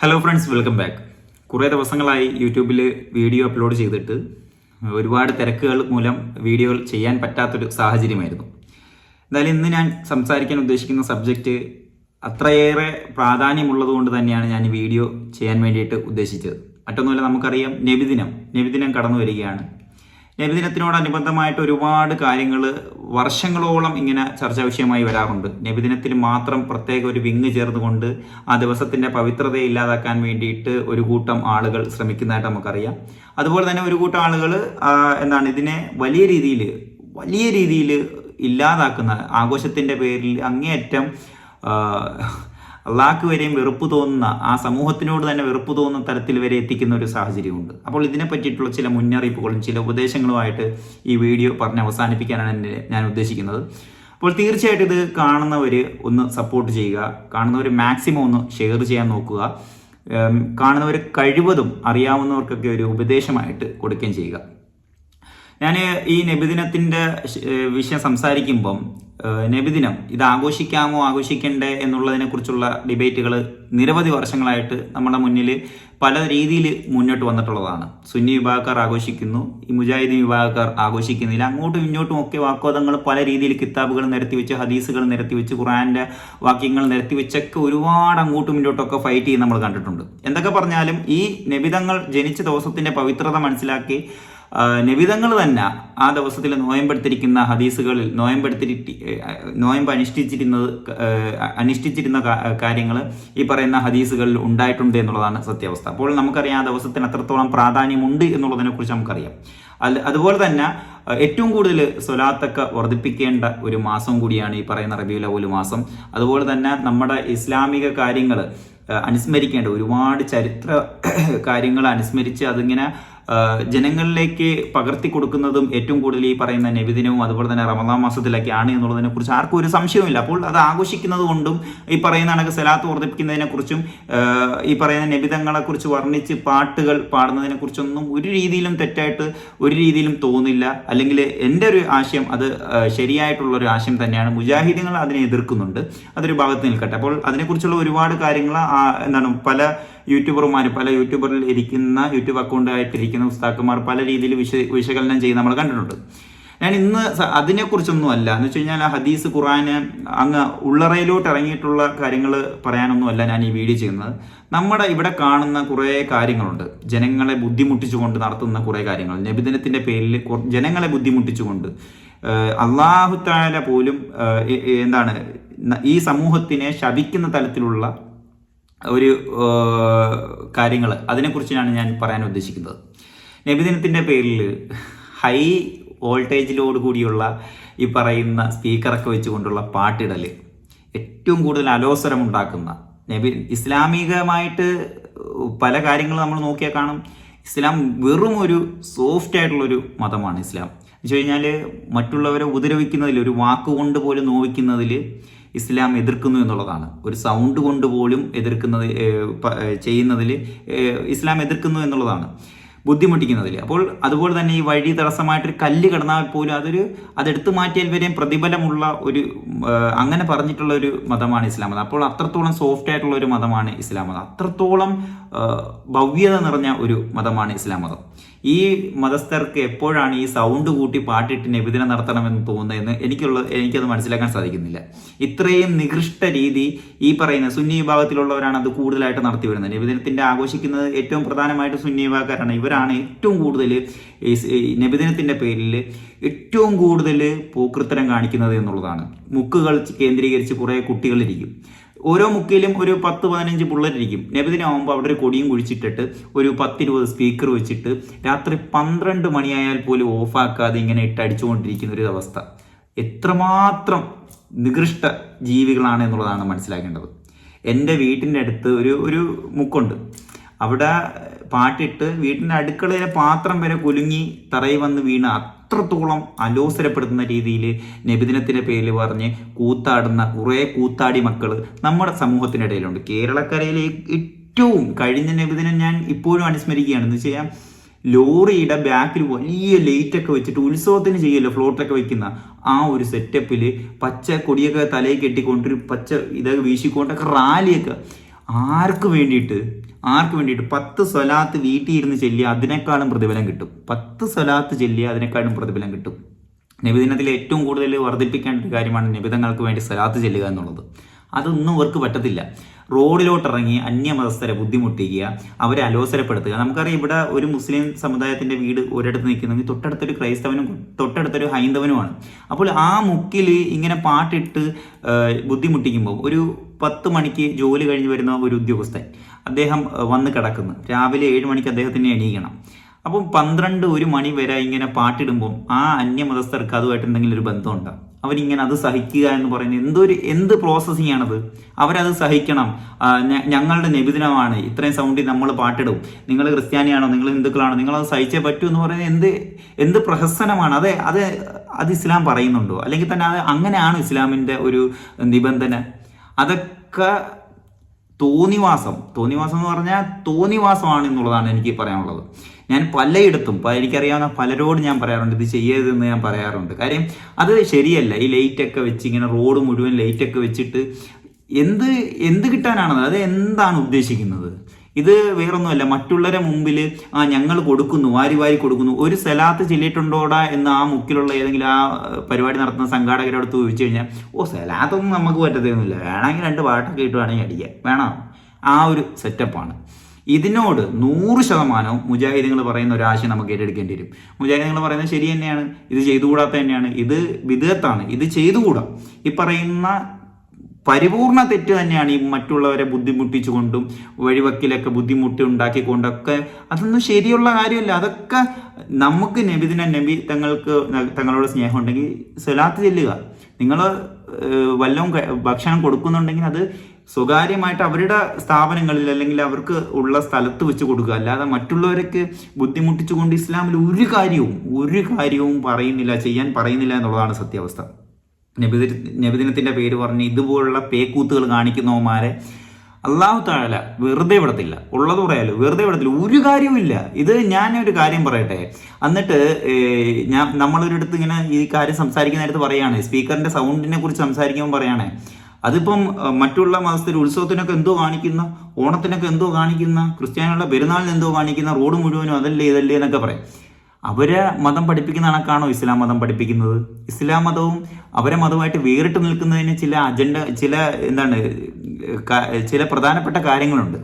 Hello friends welcome back കുറേ ദിവസങ്ങളായി യൂട്യൂബിൽ വീഡിയോ അപ്ലോഡ് ചെയ്തിട്ട് ഒരുപാട് തിരക്കുകൾ മൂലം വീഡിയോ ചെയ്യാൻ പറ്റാത്തൊരു സാഹചര്യമായിരുന്നു. എന്തായാലും ഇന്ന് ഞാൻ സംസാരിക്കാൻ ഉദ്ദേശിക്കുന്ന സബ്ജക്റ്റ് അത്രയേറെ പ്രാധാന്യമുള്ളതുകൊണ്ട് തന്നെയാണ് ഞാൻ വീഡിയോ ചെയ്യാൻ വേണ്ടിയിട്ട് ഉദ്ദേശിച്ചത്. മറ്റൊന്നുമല്ല നമുക്കറിയാം നബിദിനം. നബിദിനം കടന്നു വരികയാണ്. നബിദിനത്തിനോടനുബന്ധമായിട്ട് ഒരുപാട് കാര്യങ്ങൾ വർഷങ്ങളോളം ഇങ്ങനെ ചർച്ചാ വിഷയമായി വരാറുണ്ട്. നബിദിനത്തിൽ മാത്രം പ്രത്യേക ഒരു വിങ് ചേർന്നുകൊണ്ട് ആ ദിവസത്തിന്റെ പവിത്രതയെ ഇല്ലാതാക്കാൻ വേണ്ടിയിട്ട് ഒരു കൂട്ടം ആളുകൾ ശ്രമിക്കുന്നതായിട്ട് നമുക്കറിയാം. അതുപോലെ തന്നെ ഒരു കൂട്ടം ആളുകൾ എന്താണ് ഇതിനെ വലിയ രീതിയിൽ വലിയ രീതിയിൽ ഇല്ലാതാക്കുന്ന ആഘോഷത്തിന്റെ പേരിൽ അങ്ങേയറ്റം അള്ളാഹ്ക്ക് വരെയും വെറുപ്പ് തോന്നുന്ന ആ സമൂഹത്തിനോട് തന്നെ വെറുപ്പ് തോന്നുന്ന തരത്തിൽ വരെ എത്തിക്കുന്ന ഒരു സാഹചര്യമുണ്ട്. അപ്പോൾ ഇതിനെ പറ്റിയിട്ടുള്ള ചില മുന്നറിയിപ്പുകളും ചില ഉപദേശങ്ങളുമായിട്ട് ഈ വീഡിയോ പറഞ്ഞ് അവസാനിപ്പിക്കാനാണ് ഞാൻ ഉദ്ദേശിക്കുന്നത്. അപ്പോൾ തീർച്ചയായിട്ടും ഇത് കാണുന്നവർ ഒന്ന് സപ്പോർട്ട് ചെയ്യുക. കാണുന്നവർ മാക്സിമം ഒന്ന് ഷെയർ ചെയ്യാൻ നോക്കുക. കാണുന്നവർ കഴിവതും അറിയാവുന്നവർക്കൊക്കെ ഒരു ഉപദേശമായിട്ട് കൊടുക്കുകയും ചെയ്യുക. ഞാൻ ഈ നബിദിനത്തിന്റെ വിഷയം സംസാരിക്കുമ്പം നബിദിനം. ഇത് ആഘോഷിക്കാമോ ആഘോഷിക്കണ്ടേ എന്നുള്ളതിനെ കുറിച്ചുള്ള ഡിബേറ്റുകൾ നിരവധി വർഷങ്ങളായിട്ട് നമ്മുടെ മുന്നിൽ പല രീതിയിൽ മുന്നോട്ട് വന്നിട്ടുള്ളതാണ്. സുന്നി വിഭാഗക്കാർ ആഘോഷിക്കുന്നു ഈ മുജാഹിദീൻ വിഭാഗക്കാർ ആഘോഷിക്കുന്നില്ല. അങ്ങോട്ടും ഇങ്ങോട്ടും ഒക്കെ വാക്വാദങ്ങൾ പല രീതിയിൽ കിതാബുകൾ നിരത്തി വെച്ച് ഹദീസുകൾ നിരത്തി വെച്ച് ഖുറാന്റെ വാക്യങ്ങൾ നിരത്തി വെച്ചൊക്കെ ഒരുപാട് അങ്ങോട്ടും ഇങ്ങോട്ടൊക്കെ ഫൈറ്റ് ചെയ്യുന്ന നമ്മൾ കണ്ടിട്ടുണ്ട്. എന്തൊക്കെ പറഞ്ഞാലും ഈ നബിതങ്ങൾ ജനിച്ച ദിവസത്തിന്റെ പവിത്രത മനസ്സിലാക്കി നബിതങ്ങൾ തന്നെ ആ ദിവസത്തിൽ നോയമ്പെടുത്തിരിക്കുന്ന ഹദീസുകളിൽ നോയമ്പെടുത്തിരി നോയമ്പ് അനുഷ്ഠിച്ചിരുന്നത് അനുഷ്ഠിച്ചിരുന്ന കാര്യങ്ങൾ ഈ പറയുന്ന ഹദീസുകളിൽ ഉണ്ടായിട്ടുണ്ട് എന്നുള്ളതാണ് സത്യാവസ്ഥ. അപ്പോൾ നമുക്കറിയാം ആ ദിവസത്തിന് അത്രത്തോളം പ്രാധാന്യമുണ്ട് എന്നുള്ളതിനെ കുറിച്ച് നമുക്കറിയാം. അല്ല അതുപോലെ തന്നെ ഏറ്റവും കൂടുതൽ സ്വലാത്തൊക്കെ വർദ്ധിപ്പിക്കേണ്ട ഒരു മാസം കൂടിയാണ് ഈ പറയുന്ന റബിയുൽ മാസം. അതുപോലെ തന്നെ നമ്മുടെ ഇസ്ലാമിക കാര്യങ്ങൾ അനുസ്മരിക്കേണ്ട ഒരുപാട് ചരിത്ര കാര്യങ്ങൾ അനുസ്മരിച്ച് അതിങ്ങനെ ജനങ്ങളിലേക്ക് പകർത്തി കൊടുക്കുന്നതും ഏറ്റവും കൂടുതൽ ഈ പറയുന്ന നബിദിനവും അതുപോലെ തന്നെ റമദാൻ മാസത്തിലൊക്കെയാണ് എന്നുള്ളതിനെ കുറിച്ച് ആർക്കും ഒരു സംശയവുമില്ല. അപ്പോൾ അത് ആഘോഷിക്കുന്നത് കൊണ്ടും ഈ പറയുന്ന കണക്ക് സലാത്ത് വർദ്ധിപ്പിക്കുന്നതിനെ കുറിച്ചും ഈ പറയുന്ന നബിതങ്ങളെ കുറിച്ച് വർണിച്ച് പാട്ടുകൾ പാടുന്നതിനെ കുറിച്ചൊന്നും ഒരു രീതിയിലും തെറ്റായിട്ട് ഒരു രീതിയിലും തോന്നില്ല. അല്ലെങ്കിൽ എന്റെ ഒരു ആശയം അത് ശരിയായിട്ടുള്ള ഒരു ആശയം തന്നെയാണ്. മുജാഹിദീങ്ങൾ അതിനെ എതിർക്കുന്നുണ്ട്. അതൊരു ഭാഗത്ത് നിൽക്കട്ടെ. അപ്പോൾ അതിനെക്കുറിച്ചുള്ള ഒരുപാട് കാര്യങ്ങൾ എന്താണ് പല യൂട്യൂബർമാർ പല യൂട്യൂബറിൽ ഇരിക്കുന്ന യൂട്യൂബ് അക്കൗണ്ട് ആയിട്ടിരിക്കുന്ന ഉസ്താക്കന്മാർ പല രീതിയിൽ വിശ വിശകലനം ചെയ്ത് നമ്മൾ കണ്ടിട്ടുണ്ട്. ഞാൻ ഇന്ന് അതിനെക്കുറിച്ചൊന്നും അല്ല എന്ന് വെച്ച് കഴിഞ്ഞാൽ ഹദീസ് ഖുറാന് അങ്ങ് ഉള്ളറയിലോട്ട് ഇറങ്ങിയിട്ടുള്ള കാര്യങ്ങൾ പറയാനൊന്നുമല്ല ഞാൻ ഈ വീഡിയോ ചെയ്യുന്നത്. നമ്മുടെ ഇവിടെ കാണുന്ന കുറേ കാര്യങ്ങളുണ്ട്. ജനങ്ങളെ ബുദ്ധിമുട്ടിച്ചുകൊണ്ട് നടത്തുന്ന കുറേ കാര്യങ്ങൾ. നബിദിനത്തിന്റെ പേരിൽ ജനങ്ങളെ ബുദ്ധിമുട്ടിച്ചുകൊണ്ട് അള്ളാഹുത്താല പോലും എന്താണ് ഈ സമൂഹത്തിനെ ശപിക്കുന്ന തലത്തിലുള്ള ഒരു കാര്യങ്ങൾ അതിനെക്കുറിച്ചാണ് ഞാൻ പറയാൻ ഉദ്ദേശിക്കുന്നത്. നബിദിനത്തിന്റെ പേരിൽ ഹൈ വോൾട്ടേജിലോട് കൂടിയുള്ള ഈ പറയുന്ന സ്പീക്കറൊക്കെ വെച്ചുകൊണ്ടുള്ള പാട്ടിടൽ ഏറ്റവും കൂടുതൽ അലോസരം ഉണ്ടാക്കുന്ന നബി ഇസ്ലാമികമായിട്ട് പല കാര്യങ്ങളും നമ്മൾ നോക്കിയാൽ കാണും. ഇസ്ലാം വെറും ഒരു സോഫ്റ്റ് ആയിട്ടുള്ളൊരു മതമാണ് ഇസ്ലാം. എന്ന് വെച്ച് കഴിഞ്ഞാൽ മറ്റുള്ളവരെ ഉപദ്രവിക്കുന്നതിൽ ഒരു വാക്കുകൊണ്ട് പോലും നോവിക്കുന്നതിൽ ഇസ്ലാം എതിർക്കുന്നു എന്നുള്ളതാണ്. ഒരു സൗണ്ട് കൊണ്ട് പോലും എതിർക്കുന്നത് ചെയ്യുന്നതിൽ ഇസ്ലാം എതിർക്കുന്നു എന്നുള്ളതാണ് ബുദ്ധിമുട്ടിക്കുന്നതിൽ. അപ്പോൾ അതുപോലെ തന്നെ ഈ വഴി തടസ്സമായിട്ടൊരു കല്ല് കിടന്നാൽ പോലും അതൊരു അതെടുത്തു മാറ്റിയാൽ വരെയും പ്രതിഫലമുള്ള ഒരു അങ്ങനെ പറഞ്ഞിട്ടുള്ള ഒരു മതമാണ് ഇസ്ലാം മതം. അപ്പോൾ അത്രത്തോളം സോഫ്റ്റ് ആയിട്ടുള്ള ഒരു മതമാണ് ഇസ്ലാം മതം. അത്രത്തോളം ഭവ്യത നിറഞ്ഞ ഒരു മതമാണ് ഇസ്ലാം മതം. ഈ മതസ്ഥർക്ക് എപ്പോഴാണ് ഈ സൗണ്ട് കൂട്ടി പാട്ടിട്ട് നബിദിനം നടത്തണമെന്ന് തോന്നുന്നതെന്ന് എനിക്കുള്ള എനിക്കത് മനസ്സിലാക്കാൻ സാധിക്കുന്നില്ല. ഇത്രയും നികൃഷ്ട രീതി ഈ പറയുന്ന സുന്നി വിഭാഗത്തിലുള്ളവരാണ് അത് കൂടുതലായിട്ട് നടത്തി വരുന്നത്. നബിദിനത്തിന്റെ ആഘോഷിക്കുന്നത് ഏറ്റവും പ്രധാനമായിട്ട് സുന്നി വിഭാഗക്കാരാണ്. ഇവരാണ് ഏറ്റവും കൂടുതൽ ഈ നബിദിനത്തിന്റെ പേരിൽ ഏറ്റവും കൂടുതൽ പൂക്കൃത്തരം കാണിക്കുന്നത് എന്നുള്ളതാണ്. മുക്കുകൾ കേന്ദ്രീകരിച്ച് കുറേ കുട്ടികളിരിക്കും. ഓരോ മുക്കിലും ഒരു പത്ത് പതിനഞ്ച് പിള്ളേരിരിക്കും നബിദിനാവുമ്പോൾ അവിടെ ഒരു കൊടിയും കുഴിച്ചിട്ടിട്ട് ഒരു പത്തിരുപത് സ്പീക്കർ വെച്ചിട്ട് രാത്രി പന്ത്രണ്ട് മണിയായാൽ പോലും ഓഫാക്കാതെ ഇങ്ങനെ ഇട്ട് അടിച്ചുകൊണ്ടിരിക്കുന്ന ഒരു അവസ്ഥ. എത്രമാത്രം നികൃഷ്ട ജീവികളാണ് എന്നുള്ളതാണ് മനസ്സിലാക്കേണ്ടത്. എന്റെ വീട്ടിന്റെ അടുത്ത് ഒരു ഒരു മുക്കുണ്ട്. അവിടെ പാട്ടിട്ട് വീട്ടിന്റെ അടുക്കളയിലെ പാത്രം വരെ കുലുങ്ങി തറയിൽ വന്ന് വീണ് അത്രത്തോളം അലോസരപ്പെടുത്തുന്ന രീതിയിൽ നബിദിനത്തിന്റെ പേരിൽ പറഞ്ഞ് കൂത്താടുന്ന കുറേ കൂത്താടി മക്കൾ നമ്മുടെ സമൂഹത്തിനിടയിലുണ്ട്. കേരളക്കരയിലെ ഏറ്റവും കഴിഞ്ഞ നബിദിനം ഞാൻ ഇപ്പോഴും അനുസ്മരിക്കുകയാണ്. എന്ന് വെച്ചാൽ ലോറിയുടെ ബാക്കിൽ വലിയ ലൈറ്റൊക്കെ വെച്ചിട്ട് ഉത്സവത്തിന് ചെയ്യല്ലോ ഫ്ലോട്ടൊക്കെ വെക്കുന്ന ആ ഒരു സെറ്റപ്പിൽ പച്ച കൊടിയൊക്കെ തലയിൽ കെട്ടിക്കൊണ്ടൊരു പച്ച ഇതൊക്കെ വീശിക്കൊണ്ടൊക്കെ റാലിയൊക്കെ ആർക്ക് വേണ്ടിയിട്ട് ആർക്ക് വേണ്ടിയിട്ട്? പത്ത് സ്വലാത്ത് വീട്ടിൽ ഇരുന്ന് ചെല്ലി അതിനേക്കാളും പ്രതിഫലം കിട്ടും. പത്ത് സ്വലാത്ത് ചെല്ലി അതിനേക്കാളും പ്രതിഫലം കിട്ടും. നബിദിനത്തിൽ ഏറ്റവും കൂടുതൽ വർദ്ധിപ്പിക്കേണ്ട ഒരു കാര്യമാണ് നബിതങ്ങൾക്ക് വേണ്ടി സ്വലാത്ത് ചെല്ലുക എന്നുള്ളത്. അതൊന്നും അവർക്ക് പറ്റത്തില്ല. റോഡിലോട്ടിറങ്ങി അന്യമതസ്ഥരെ ബുദ്ധിമുട്ടിക്കുക അവരെ അലോസരപ്പെടുത്തുക. നമുക്കറിയാം ഇവിടെ ഒരു മുസ്ലിം സമുദായത്തിന്റെ വീട് ഒരിടത്ത് നിൽക്കുന്നെങ്കിൽ തൊട്ടടുത്തൊരു ക്രൈസ്തവനും തൊട്ടടുത്തൊരു ഹൈന്ദവനുമാണ്. അപ്പോൾ ആ മുക്കിൽ ഇങ്ങനെ പാട്ടിട്ട് ബുദ്ധിമുട്ടിക്കുമ്പോൾ ഒരു പത്ത് മണിക്ക് ജോലി കഴിഞ്ഞ് വരുന്ന ഒരു ഉദ്യോഗസ്ഥൻ അദ്ദേഹം വന്ന് കിടക്കുന്നു. രാവിലെ ഏഴ് മണിക്ക് അദ്ദേഹത്തിന് എണീക്കണം. അപ്പം പന്ത്രണ്ട് ഒരു മണി വരെ ഇങ്ങനെ പാട്ടിടുമ്പോൾ ആ അന്യമതസ്ഥർക്ക് അതുമായിട്ട് എന്തെങ്കിലും ഒരു ബന്ധമുണ്ടോ? അവരിങ്ങനെ അത് സഹിക്കുക എന്ന് പറയുന്നത് എന്തൊരു എന്ത് പ്രോസസ്സിംഗ് ആണത്? അവരത് സഹിക്കണം. ഞങ്ങളുടെ നബിദിനമാണ്. ഇത്രയും സൗണ്ടിൽ നമ്മൾ പാട്ടിടും. നിങ്ങൾ ക്രിസ്ത്യാനിയാണോ? നിങ്ങൾ ഹിന്ദുക്കളാണോ? നിങ്ങളത് സഹിച്ചേ പറ്റൂ എന്ന് പറയുന്നത് എന്ത് എന്ത് പ്രഹസനമാണ്? അതെ അത് അത് ഇസ്ലാം പറയുന്നുണ്ടോ? അല്ലെങ്കിൽ തന്നെ അത് അങ്ങനെയാണ് ഇസ്ലാമിന്റെ ഒരു നിബന്ധന? അതൊക്കെ തോന്നിവാസം. തോന്നിവാസം എന്ന് പറഞ്ഞാൽ തോന്നിവാസമാണ് എന്നുള്ളതാണ് എനിക്ക് പറയാനുള്ളത്. ഞാൻ പലയിടത്തും എനിക്കറിയാവുന്ന പലരോടും ഞാൻ പറയാറുണ്ട് ഇത് ചെയ്യരുതെന്ന് ഞാൻ പറയാറുണ്ട്. കാര്യം അത് ശരിയല്ല. ഈ ലൈറ്റൊക്കെ വെച്ച് ഇങ്ങനെ റോഡ് മുഴുവൻ ലൈറ്റൊക്കെ വെച്ചിട്ട് എന്ത് എന്ത് കിട്ടാനാണത്? അത് എന്താണ് ഉദ്ദേശിക്കുന്നത്? ഇത് വേറൊന്നുമല്ല മറ്റുള്ളവരെ മുമ്പിൽ ആ ഞങ്ങൾ കൊടുക്കുന്നു വാരി വാരി കൊടുക്കുന്നു. ഒരു സലാത്ത് ചെല്ലിയിട്ടുണ്ടോടാ എന്ന് ആ മുക്കിലുള്ള ഏതെങ്കിലും ആ പരിപാടി നടത്തുന്ന സംഘാടകരോട് ചോദിച്ചു കഴിഞ്ഞാൽ ഓ സ്ഥലത്തൊന്നും നമുക്ക് പറ്റത്തൊന്നുമില്ല. വേണമെങ്കിൽ രണ്ട് പാട്ടൊക്കെ ഇട്ടുവാണെങ്കിൽ അടിക്കാം. വേണം? ആ ഒരു സെറ്റപ്പാണ്. ഇതിനോട് നൂറ് ശതമാനവും മുജാഹിദുകൾ പറയുന്ന ഒരു ആശയം നമുക്ക് ഏറ്റെടുക്കേണ്ടി വരും. മുജാഹിദുകൾ പറയുന്നത് ശരി തന്നെയാണ് ഇത് ചെയ്തുകൂടാത്ത തന്നെയാണ് ഇത് വിധേയത്താണ് ഇത് ചെയ്തുകൂടാ. ഈ പറയുന്ന പരിപൂർണ തെറ്റ് തന്നെയാണ് ഈ മറ്റുള്ളവരെ ബുദ്ധിമുട്ടിച്ചുകൊണ്ടും വഴിവക്കിലൊക്കെ ബുദ്ധിമുട്ടി ഉണ്ടാക്കിക്കൊണ്ടൊക്കെ അതൊന്നും ശരിയുള്ള കാര്യമല്ല. അതൊക്കെ നമുക്ക് നബിദിന നബി തങ്ങൾക്ക് തങ്ങളോട് സ്നേഹം ഉണ്ടെങ്കിൽ സ്വലാത്ത് ചെല്ലുക. നിങ്ങൾ വല്ലതും ഭക്ഷണം കൊടുക്കുന്നുണ്ടെങ്കിൽ അത് സ്വകാര്യമായിട്ട് അവരുടെ സ്ഥാപനങ്ങളിൽ അല്ലെങ്കിൽ അവർക്ക് ഉള്ള സ്ഥലത്ത് വെച്ച് കൊടുക്കുക. അല്ലാതെ മറ്റുള്ളവരൊക്കെ ബുദ്ധിമുട്ടിച്ചുകൊണ്ട് ഇസ്ലാമിൽ ഒരു കാര്യവും ഒരു കാര്യവും പറയുന്നില്ല ചെയ്യാൻ പറയുന്നില്ല എന്നുള്ളതാണ് സത്യാവസ്ഥ. നബിദി നബിദിനത്തിന്റെ പേര് പറഞ്ഞ് ഇതുപോലുള്ള പേക്കൂത്തുകൾ കാണിക്കുന്നവന്മാരെ അള്ളാഹു താഴല വെറുതെ വിടത്തില്ല. ഉള്ളത് പറയാലോ വെറുതെ വിടത്തില്ല. ഒരു കാര്യവുമില്ല ഇത് ഞാൻ ഒരു കാര്യം പറയട്ടെ. എന്നിട്ട് ഞാൻ നമ്മളൊരിടത്ത് ഇങ്ങനെ ഈ കാര്യം സംസാരിക്കുന്ന നേരത്ത് പറയാണ്. സ്പീക്കറിന്റെ സൗണ്ടിനെ കുറിച്ച് സംസാരിക്കുമ്പോൾ പറയുകയാണ് അതിപ്പം മറ്റുള്ള മാസത്തിൽ ഉത്സവത്തിനൊക്കെ എന്തോ കാണിക്കുന്ന ഓണത്തിനൊക്കെ എന്തോ കാണിക്കുന്ന ക്രിസ്ത്യാനികളുടെ പെരുന്നാളിന് എന്തോ കാണിക്കുന്ന റോഡ് മുഴുവനും അതല്ലേ ഇതല്ലേ എന്നൊക്കെ പറയും. അവരെ മതം പഠിപ്പിക്കുന്ന കണക്കാണോ ഇസ്ലാം മതം പഠിപ്പിക്കുന്നത്? ഇസ്ലാം മതവും അവരെ മതവുമായിട്ട് വേറിട്ട് നിൽക്കുന്നതിന് ചില അജണ്ട ചില എന്താണ് ചില പ്രധാനപ്പെട്ട കാര്യങ്ങളുണ്ട്.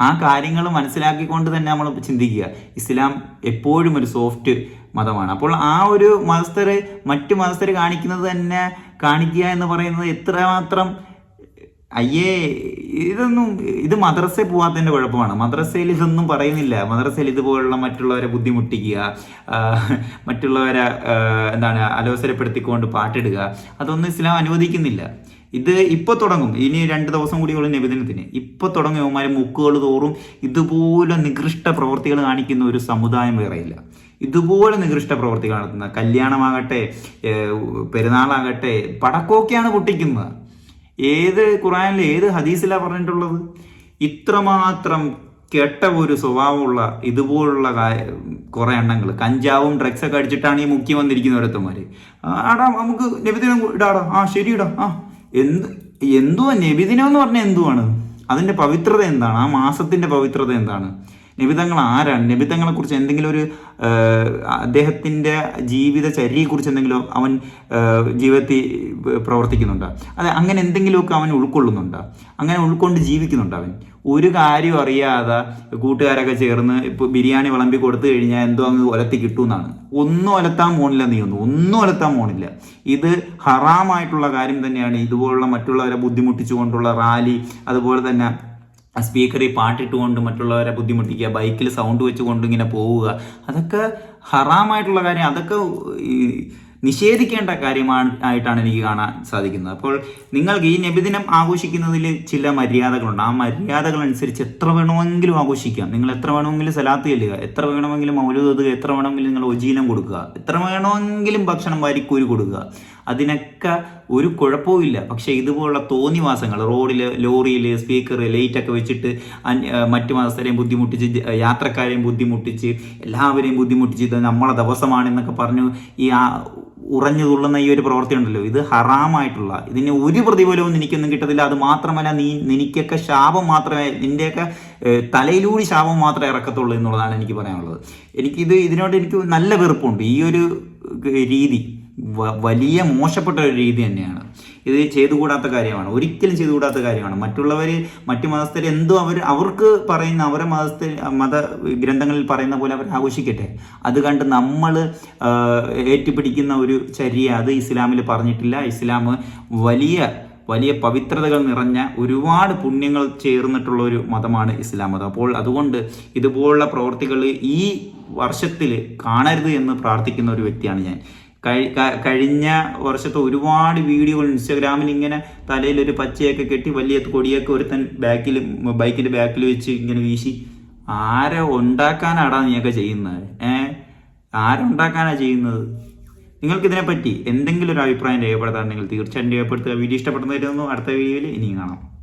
ആ കാര്യങ്ങൾ മനസ്സിലാക്കിക്കൊണ്ട് തന്നെ നമ്മൾ ചിന്തിക്കുക. ഇസ്ലാം എപ്പോഴും ഒരു സോഫ്റ്റ് മതമാണ്. അപ്പോൾ ആ ഒരു മതസ്ഥര് മറ്റു മതസ്ഥര് കാണിക്കുന്നത് തന്നെ കാണിക്കുക എന്ന് പറയുന്നത് എത്രമാത്രം അയ്യേ ഇതൊന്നും ഇത് മദ്രസയിൽ പോവാത്തതിന്റെ കുഴപ്പമാണ്. മദ്രസയിൽ ഇതൊന്നും പറയുന്നില്ല. മദ്രസയിൽ ഇതുപോലുള്ള മറ്റുള്ളവരെ ബുദ്ധിമുട്ടിക്കുക മറ്റുള്ളവരെ എന്താണ് അലോസരപ്പെടുത്തിക്കൊണ്ട് പാട്ടിടുക അതൊന്നും ഇസ്ലാം അനുവദിക്കുന്നില്ല. ഇത് ഇപ്പൊ തുടങ്ങും. ഇനി രണ്ട് ദിവസം കൂടി കൂടിയുള്ള നിബന്ധനത്തിന് ഇപ്പൊ തുടങ്ങും ഇവന്മാരെ മുക്കുകൾ തോറും ഇതുപോലെ നികൃഷ്ട പ്രവൃത്തികൾ കാണിക്കുന്ന ഒരു സമുദായം വേറെയില്ല. ഇതുപോലെ നികൃഷ്ട പ്രവൃത്തികൾ നടത്തുന്ന കല്യാണമാകട്ടെ പെരുന്നാളാകട്ടെ പടക്കമൊക്കെയാണ് പൊട്ടിക്കുന്നത്. ഏത് ഖുറാനിൽ ഏത് ഹദീസിലാണ് പറഞ്ഞിട്ടുള്ളത്? ഇത്രമാത്രം കെട്ട ഒരു സ്വഭാവമുള്ള ഇതുപോലുള്ള കുറേ എണ്ണങ്ങൾ കഞ്ചാവും ഡ്രഗ്സ് ഒക്കെ അടിച്ചിട്ടാണ് ഈ മുക്കി വന്നിരിക്കുന്ന ഓരോരുത്തന്മാർ ആടാ നമുക്ക് നബിദിനം ഇടാടാ. ആ ശരി ഇടാ. ആ എന്ത് എന്തുവാ നബിദിനം എന്ന് പറഞ്ഞാൽ എന്തുവാണ്? അതിന്റെ പവിത്രത എന്താണ്? ആ മാസത്തിന്റെ പവിത്രത എന്താണ്? നിബിതങ്ങൾ ആരാണ് നിബിതങ്ങളെ കുറിച്ച് എന്തെങ്കിലും ഒരു അദ്ദേഹത്തിന്റെ ജീവിത ചര്യയെക്കുറിച്ച് എന്തെങ്കിലും അവൻ ജീവിതത്തിൽ പ്രവർത്തിക്കുന്നുണ്ട്? അതെ അങ്ങനെ എന്തെങ്കിലുമൊക്കെ അവൻ ഉൾക്കൊള്ളുന്നുണ്ട്? അങ്ങനെ ഉൾക്കൊണ്ട് ജീവിക്കുന്നുണ്ട് അവൻ? ഒരു കാര്യം അറിയാതെ കൂട്ടുകാരൊക്കെ ചേർന്ന് ഇപ്പോൾ ബിരിയാണി വിളമ്പി കൊടുത്തു കഴിഞ്ഞാൽ എന്തോ അങ്ങ് ഒലത്തി കിട്ടുമെന്നാണ്. ഒന്നും ഒലത്താൻ പോണില്ല നീ ഒന്നും ഒന്നും ഒലത്താൻ പോണില്ല ഇത് ഹറാമായിട്ടുള്ള കാര്യം തന്നെയാണ്. ഇതുപോലുള്ള മറ്റുള്ളവരെ ബുദ്ധിമുട്ടിച്ചുകൊണ്ടുള്ള റാലി അതുപോലെ തന്നെ സ്പീക്കറിൽ പാട്ടിട്ടുകൊണ്ട് മറ്റുള്ളവരെ ബുദ്ധിമുട്ടിക്കുക ബൈക്കിൽ സൗണ്ട് വെച്ചുകൊണ്ട് ഇങ്ങനെ പോവുക അതൊക്കെ ഹറാമായിട്ടുള്ള കാര്യം അതൊക്കെ നിഷേധിക്കേണ്ട കാര്യമാണ് ആയിട്ടാണ് എനിക്ക് കാണാൻ സാധിക്കുന്നത്. അപ്പോൾ നിങ്ങൾക്ക് ഈ നബിദിനം ആഘോഷിക്കുന്നതിൽ ചില മര്യാദകളുണ്ട്. ആ മര്യാദകൾ അനുസരിച്ച് എത്ര വേണമെങ്കിലും ആഘോഷിക്കാം. നിങ്ങൾ എത്ര വേണമെങ്കിലും സലാത്ത് ചെല്ലുക എത്ര വേണമെങ്കിലും മൗലൂദ് എത്ര വേണമെങ്കിലും നിങ്ങൾ ഒജീനം കൊടുക്കുക എത്ര വേണമെങ്കിലും ഭക്ഷണം വാരിക്കൂരി കൊടുക്കുക. അതിനൊക്കെ ഒരു കുഴപ്പവുമില്ല പക്ഷേ ഇതുപോലുള്ള തോന്നിവാസങ്ങൾ റോഡിൽ ലോറിയിൽ സ്പീക്കർ ലൈറ്റൊക്കെ വെച്ചിട്ട് മറ്റു മതസ്ഥരെയും ബുദ്ധിമുട്ടിച്ച് യാത്രക്കാരെയും ബുദ്ധിമുട്ടിച്ച് എല്ലാവരെയും ബുദ്ധിമുട്ടിച്ച് ഇത് നമ്മളെ ദിവസമാണെന്നൊക്കെ പറഞ്ഞു ഈ ഉറഞ്ഞു തുള്ളുന്ന ഈ ഒരു പ്രവൃത്തി ഉണ്ടല്ലോ. ഇത് ഹറാമായിട്ടുള്ള ഇതിന് ഒരു പ്രതിഫലവും നിനക്കൊന്നും കിട്ടത്തില്ല. അത് മാത്രമല്ല നീ നിനക്കൊക്കെ ശാപം മാത്രമേ നിന്റെയൊക്കെ ഏഹ്, തലയിലൂടെ ശാപം മാത്രമേ ഇറക്കത്തുള്ളൂ എന്നുള്ളതാണ് എനിക്ക് പറയാനുള്ളത്. എനിക്കിത് ഇതിനോട് എനിക്ക് നല്ല വെറുപ്പുണ്ട്. ഈ ഒരു രീതി. വലിയ മോശപ്പെട്ട ഒരു രീതി തന്നെയാണ്. ഇത് ചെയ്തുകൂടാത്ത കാര്യമാണ്. ഒരിക്കലും ചെയ്തുകൂടാത്ത കാര്യമാണ്. മറ്റുള്ളവർ മറ്റു മതസ്ഥർ എന്തോ അവർ അവർക്ക് പറയുന്ന അവരെ മതസ്ഥ മത ഗ്രന്ഥങ്ങളിൽ പറയുന്ന പോലെ അവർ ആഘോഷിക്കട്ടെ. അത് കണ്ട് നമ്മൾ ഏറ്റുപിടിക്കുന്ന ഒരു ചര്യ അത് ഇസ്ലാമിൽ പറഞ്ഞിട്ടില്ല. ഇസ്ലാം വലിയ വലിയ പവിത്രതകൾ നിറഞ്ഞ ഒരുപാട് പുണ്യങ്ങൾ ചേർന്നിട്ടുള്ള ഒരു മതമാണ് ഇസ്ലാം മതം. അപ്പോൾ അതുകൊണ്ട് ഇതുപോലുള്ള പ്രവർത്തികൾ ഈ വർഷത്തിൽ കാണരുത് എന്ന് പ്രാർത്ഥിക്കുന്ന ഒരു വ്യക്തിയാണ് ഞാൻ. കഴിഞ്ഞ വർഷത്തെ ഒരുപാട് വീഡിയോകൾ ഇൻസ്റ്റാഗ്രാമിൽ ഇങ്ങനെ തലയിൽ ഒരു പച്ചയൊക്കെ കെട്ടി വലിയ കൊടിയൊക്കെ ഒരുത്തൻ ബാക്കിൽ ബൈക്കിന്റെ ബാക്കിൽ വെച്ച് ഇങ്ങനെ വീശി. ആരെ ഉണ്ടാക്കാനാടാ നീയൊക്കെ ചെയ്യുന്നത്? ഏ? ആരുണ്ടാക്കാനാ ചെയ്യുന്നത്? നിങ്ങൾക്ക് ഇതിനെപ്പറ്റി എന്തെങ്കിലും ഒരു അഭിപ്രായം രേഖപ്പെടുത്താൻ നിങ്ങൾ തീർച്ചയായും രേഖപ്പെടുത്തുക. വീഡിയോ ഇഷ്ടപ്പെടുന്നതായിരുന്നു അടുത്ത വീഡിയോയിൽ ഇനിയും കാണാം.